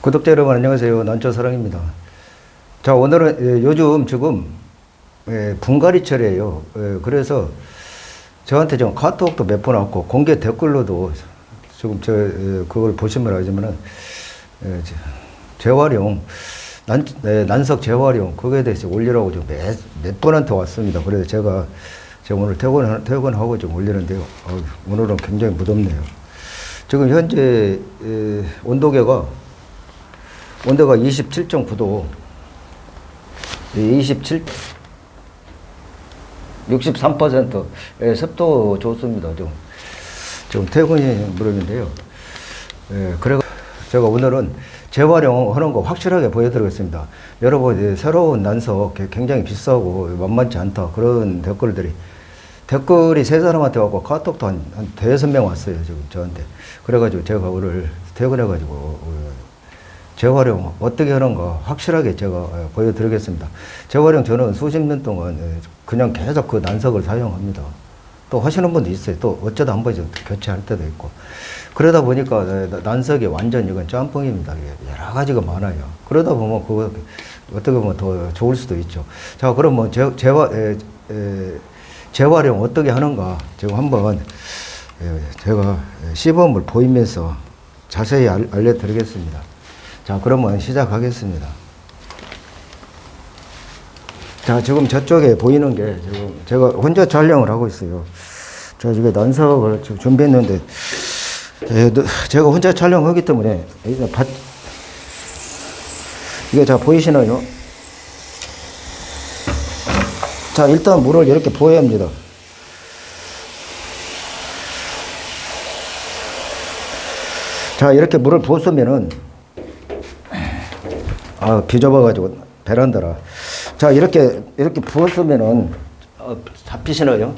구독자 여러분 안녕하세요. 난초사랑입니다. 자 오늘은 예, 요즘 지금 예, 분갈이철이에요. 예, 그래서 저한테 좀 카톡도 몇 번 왔고 공개 댓글로도 지금 저 예, 그걸 보시면 알지만은 재활용 난, 네, 난석 재활용 그거에 대해서 올리라고 좀 몇, 몇 번한테 왔습니다. 그래서 제가 제가 오늘 퇴근 퇴근하고 좀 올리는데요. 오늘은 굉장히 무덥네요. 지금 현재 에, 온도계가 온도가 27.9도, 27, 63% 예, 습도 좋습니다. 좀 지금 퇴근이 무렵인데요. 예, 그래 제가 오늘은 재활용하는 거 확실하게 보여드리겠습니다. 여러분 예, 새로운 난석 게- 굉장히 비싸고 만만치 않다 그런 댓글들이 댓글이 세 사람한테 왔고 카톡도 한, 한 대여섯 명 왔어요 지금 저한테 그래가지고 제가 오늘 퇴근해가지고 어, 재활용 어떻게 하는가 확실하게 제가 어, 보여드리겠습니다. 재활용 저는 수십 년 동안 예, 그냥 계속 그 난석을 사용합니다. 또 하시는 분도 있어요. 또 어쩌다 한 번씩 교체할 때도 있고. 그러다 보니까 예, 난석이 완전 이건 짬뽕입니다. 이게 여러 가지가 많아요. 그러다 보면 그거 어떻게 보면 더 좋을 수도 있죠. 자, 그럼 뭐 재, 재화, 에, 에, 재활용 어떻게 하는가 지금 한번 예, 제가 시범을 보이면서 자세히 알, 알려드리겠습니다. 자, 그러면 시작하겠습니다. 자, 지금 저쪽에 보이는 게 지금 제가 혼자 촬영을 하고 있어요. 저 집에 난석을 지금 준비했는데 에, 너- 제가 혼자 촬영하기 때문에 이게 자 보이시나요? 자, 일단 물을 이렇게 부어야 합니다. 자, 이렇게 물을 부었으면은, 아, 비좁아가지고, 베란다라. 자, 이렇게, 이렇게 부었으면은, 어, 잡히시나요?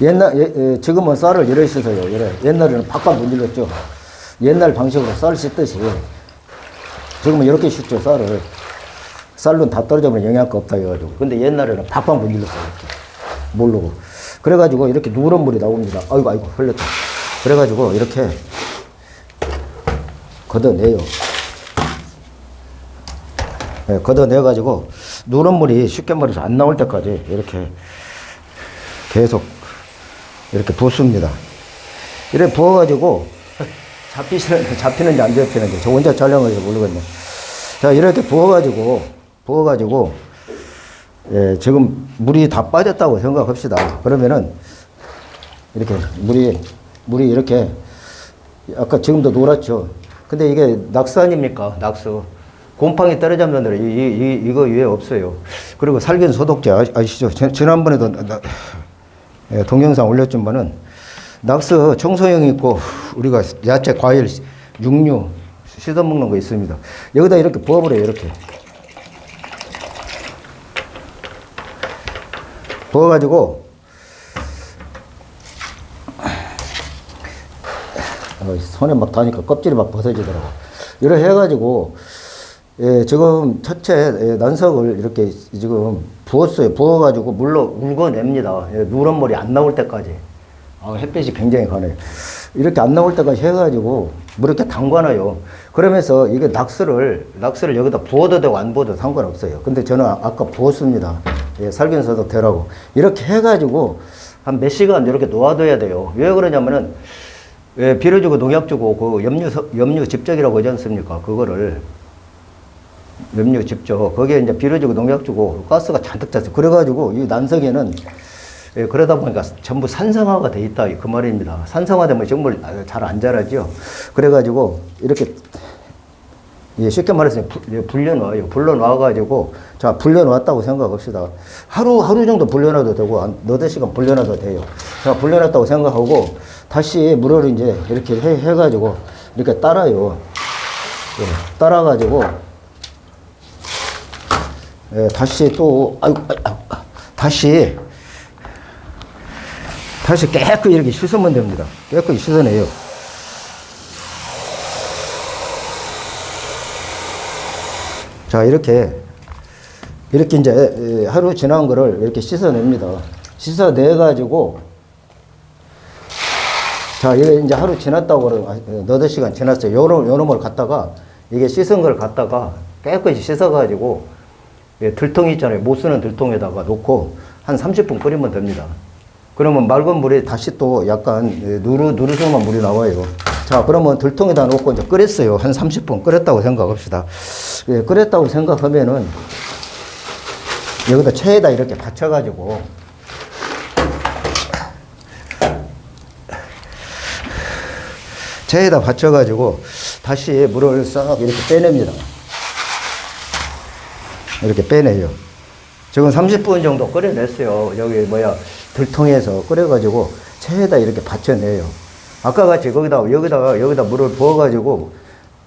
옛날, 예, 예, 지금은 쌀을 이래 씻어요. 이래. 옛날에는 팍팍 문질렀죠. 옛날 방식으로 쌀 씻듯이. 지금은 이렇게 씻죠, 쌀을. 쌀은 다 떨어져버리면 영양가 없다 해가지고. 근데 옛날에는 팍팍 문질렀어요. 모르고. 그래가지고 이렇게 누런 물이 나옵니다. 아이고, 아이고, 흘렸다. 그래가지고 이렇게 걷어내요. 예, 걷어내가지고 누런 물이 쉽게 말해서 안 나올 때까지 이렇게 계속 이렇게 붓습니다. 이렇게 부어가지고 잡히시는, 잡히는지 안 잡히는지 저 혼자 촬영해서 모르겠네. 자, 이렇게 부어가지고, 부어가지고, 예, 지금 물이 다 빠졌다고 생각합시다. 그러면은, 이렇게 물이, 물이 이렇게, 아까 지금도 노랗죠. 근데 이게 낙수 아닙니까? 낙수. 곰팡이 떨어지면 이, 이, 이, 이 거 위에 없어요. 그리고 살균 소독제 아- 아시죠? 지- 지난번에도 나- 나- 예, 동영상 올렸지만은 낙서 청소용 있고 우리가 야채, 과일, 육류 씻어 먹는 거 있습니다. 여기다 이렇게 부어버려요. 이렇게 부어가지고 손에 막 닿으니까 껍질이 막 벗어지더라고. 이렇게 해가지고 예, 지금 첫째 예, 난석을 이렇게 지금 부었어요. 부어가지고 물로 울궈냅니다. 예, 누런 물이 안 나올 때까지. 아, 햇빛이 굉장히 강해요. 이렇게 안 나올 때까지 해가지고 물 이렇게 담가놔요. 그러면서 이게 낙스를 낙스를 여기다 부어도 되고 안 부어도 상관없어요. 근데 저는 아- 아까 부었습니다. 예, 살균소독 되라고 이렇게 해가지고 한 몇 시간 이렇게 놓아둬야 돼요. 왜 그러냐면은 예, 비료 주고 농약 주고 그 염류 서- 염류 집적이라고 하지 않습니까? 그거를 염료 집죠. 거기에 이제 비료 주고 농약 주고 가스가 잔뜩 찼어요. 그래가지고 이 난석에는 예, 그러다 보니까 전부 산성화가 돼 있다 그 말입니다. 산성화되면 정말 잘 안 자라죠. 그래가지고 이렇게 예, 쉽게 말해서 불- 예, 불려놔요. 불려놔가지고 자 불려놨다고 생각합시다. 하루 하루 정도 불려놔도 되고 한 너댓 시간 불려놔도 돼요. 자 불려놨다고 생각하고 다시 물을 이제 이렇게 해, 해가지고 이렇게 따라요. 예, 따라가지고 예, 다시 또, 아이고, 아이고, 아, 다시, 다시 깨끗이 이렇게 씻으면 됩니다. 깨끗이 씻어내요. 자, 이렇게, 이렇게 이제 예, 하루 지난 거를 이렇게 씻어냅니다. 씻어내 가지고, 자, 이제 하루 지났다고 그러 너댓 시간 지났어요. 요놈, 요놈을 갖다가, 이게 씻은 걸 갖다가 깨끗이 씻어가지고, 예, 들통 있잖아요. 못 쓰는 들통에다가 놓고 한 30분 끓이면 됩니다. 그러면 맑은 물에 다시 또 약간 예, 누르, 누르성만 물이 나와요. 자, 그러면 들통에다 놓고 이제 끓였어요. 한 30분 끓였다고 생각합시다. 예, 끓였다고 생각하면은 여기다 체에다 이렇게 받쳐가지고 체에다 받쳐가지고 다시 물을 싹 이렇게 빼냅니다. 이렇게 빼내요. 지금 30분 정도 끓여냈어요. 여기 뭐야 들통에서 끓여가지고 체에다 이렇게 받쳐내요. 아까 같이 거기다 여기다가 여기다 물을 부어가지고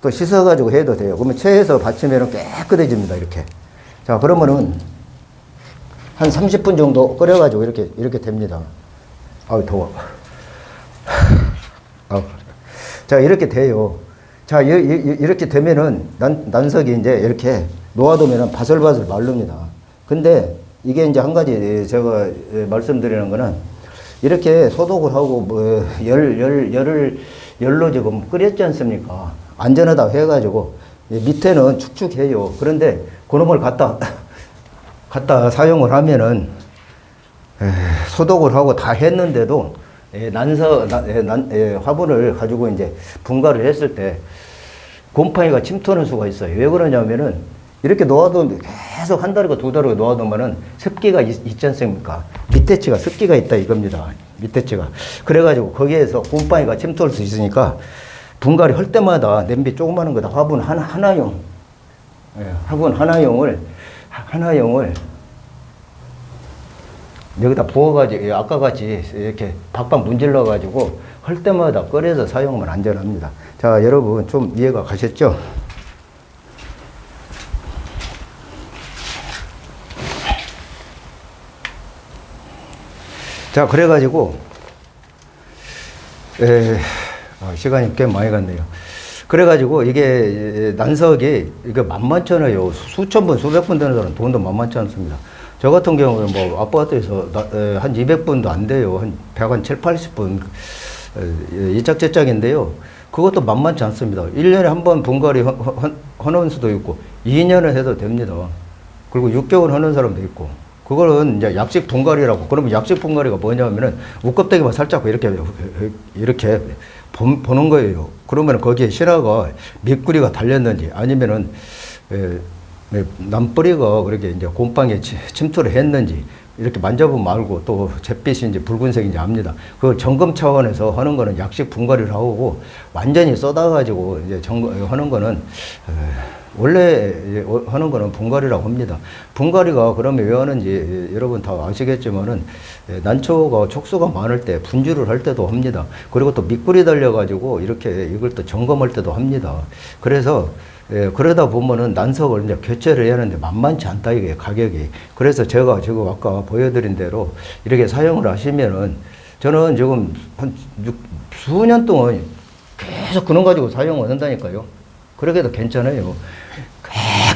또 씻어가지고 해도 돼요. 그러면 체에서 받치면 깨끗해집니다. 이렇게. 자 그러면은 한 30분 정도 끓여가지고 이렇게 이렇게 됩니다. 아우 더워. 아우. 자 이렇게 돼요. 자 이, 이, 이렇게 되면은 난, 난석이 이제 이렇게 놓아두면은 바슬바슬 마릅니다. 근데 이게 이제 한 가지 제가 말씀드리는 거는 이렇게 소독을 하고 뭐 열 열 열을 열로 지금 끓였지 않습니까? 안전하다 해가지고 밑에는 축축해요. 그런데 그놈을 갖다 갖다 사용을 하면은 에, 소독을 하고 다 했는데도 예, 난서 나- 예, 난, 예, 화분을 가지고 이제 분갈을 했을 때 곰팡이가 침투하는 수가 있어요. 왜 그러냐면은 이렇게 놓아두면 계속 한 달이고 두 달이고 놓아두면은 습기가 있, 있지 않습니까? 밑에 치가 습기가 있다 이겁니다. 밑에 치가. 그래가지고 거기에서 곰팡이가 침투할 수 있으니까 분갈이 할 때마다 냄비 조그마한 거다 화분 하나, 하나용. 예, 화분 하나용을, 하- 하나용을 여기다 부어가지고 예, 아까 같이 이렇게 박박 문질러 가지고 할 때마다 끓여서 사용하면 안전합니다. 자 여러분 좀 이해가 가셨죠? 자 그래가지고 에, 아, 시간이 꽤 많이 갔네요. 그래가지고 이게 난석이 이게 만만찮아요. 수천 번, 수백 번 되는 사람 돈도 만만치 않습니다. 저 같은 경우는 뭐 아파트에서 한 200분도 안 돼요. 한 100 한 7, 80분 이짝저짝인데요. 그것도 만만치 않습니다. 1년에 한 번 분갈이 하는 수도 있고 2년을 해도 됩니다. 그리고 6개월 하는 사람도 있고 그거는 이제 약식 분갈이라고 그러면 약식 분갈이가 뭐냐면은 우껍데기만 살짝 이렇게 이렇게 보- 보는 거예요. 그러면 거기에 신화가 밑구리가 달렸는지 아니면은 에, 에, 남뿌리가 그렇게 이제 곰팡이에 치- 침투를 했는지 이렇게 만져보면 알고 또 잿빛인지 붉은색인지 압니다. 그 점검 차원에서 하는 거는 약식 분갈이를 하고 완전히 쏟아가지고 이제 점검 하는 거는 에, 원래 어- 하는 거는 분갈이라고 합니다. 분갈이가 그러면 왜 하는지 예, 여러분 다 아시겠지만은 예, 난초가 촉수가 많을 때 분주를 할 때도 합니다. 그리고 또 밑구리 달려가지고 이렇게 이걸 또 점검할 때도 합니다. 그래서 예, 그러다 보면은 난석을 이제 교체를 해야 하는데 만만치 않다 이게 가격이. 그래서 제가 지금 아까 보여드린 대로 이렇게 사용을 하시면은 저는 지금 한 육- 수년 동안 계속 그놈 가지고 사용을 한다니까요. 그렇게도 괜찮아요.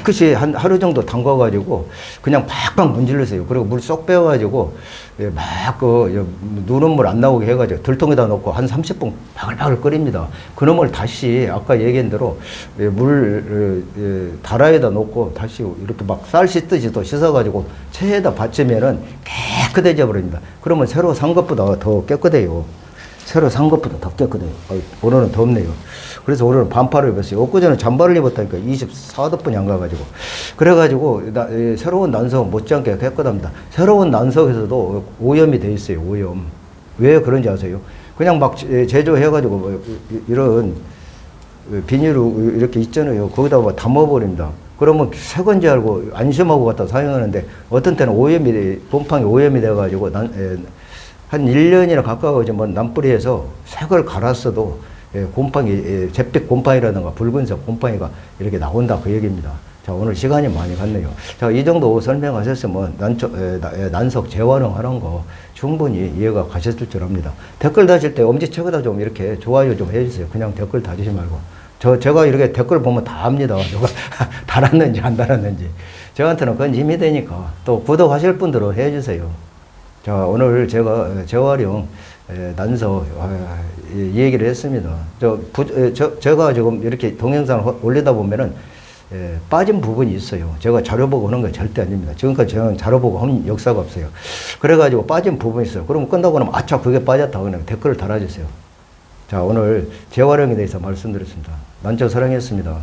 깨끗이 한 하루 정도 담가가지고 그냥 팍팍 문질르세요. 그리고 물 쏙 빼가지고 예, 막그 누른 물안 나오게 해가지고 들통에다 넣고 한 30분 바글바글 끓입니다. 그놈을 다시 아까 얘기한 대로 예, 물 어, 예, 다라에다 넣고 다시 이렇게 막 쌀 씻듯이 또 씻어가지고 체에다 받치면은 깨끗해져 버립니다. 그러면 새로 산 것보다 더 깨끗해요. 새로 산 것보다 더 깨끗해요. 어, 오늘은 덥네요. 그래서 오늘은 반팔을 입었어요. 엊그제는 잠바를 입었다니까 24도뿐이 안 가가지고. 그래가지고 나, 예, 새로운 난석은 못지않게 깨끗합니다. 새로운 난석에서도 오염이 돼 있어요. 오염. 왜 그런지 아세요? 그냥 막 제- 제조해가지고 뭐 이- 이런 비닐로 이렇게 있잖아요. 거기다가 뭐 담아버립니다. 그러면 새 건지 알고 안심하고 갖다 사용하는데 어떤 때는 오염이, 돼- 곰팡이 오염이 돼가지고 난, 에, 한 1년이나 가까워지면 남뿌리에서 색을 갈았어도 예, 곰팡이, 예, 잿빛 곰팡이라든가 붉은색 곰팡이가 이렇게 나온다 그 얘기입니다. 자, 오늘 시간이 많이 갔네요. 자, 이 정도 설명하셨으면 난초, 에, 나- 에, 난석 재활용하는 거 충분히 이해가 가셨을 줄 압니다. 댓글 다실 때 엄지척에다 좀 이렇게 좋아요 좀 해주세요. 그냥 댓글 다지지 말고. 저, 제가 이렇게 댓글 보면 다 압니다. 누가 달았는지 안 달았는지. 저한테는 그건 힘이 되니까 또 구독하실 분들은 해주세요. 자, 오늘 제가 재활용 에, 난서 이 얘기를 했습니다. 저, 부, 에, 저 제가 지금 이렇게 동영상을 호- 올리다 보면은 에, 빠진 부분이 있어요. 제가 자료 보고 하는 건 절대 아닙니다. 지금까지 저는 자료 보고 한 역사가 없어요. 그래가지고 빠진 부분이 있어요. 그러면 끝나고 나면 아차 그게 빠졌다 그냥 댓글을 달아주세요. 자 오늘 재활용에 대해서 말씀드렸습니다. 난처 사랑했습니다.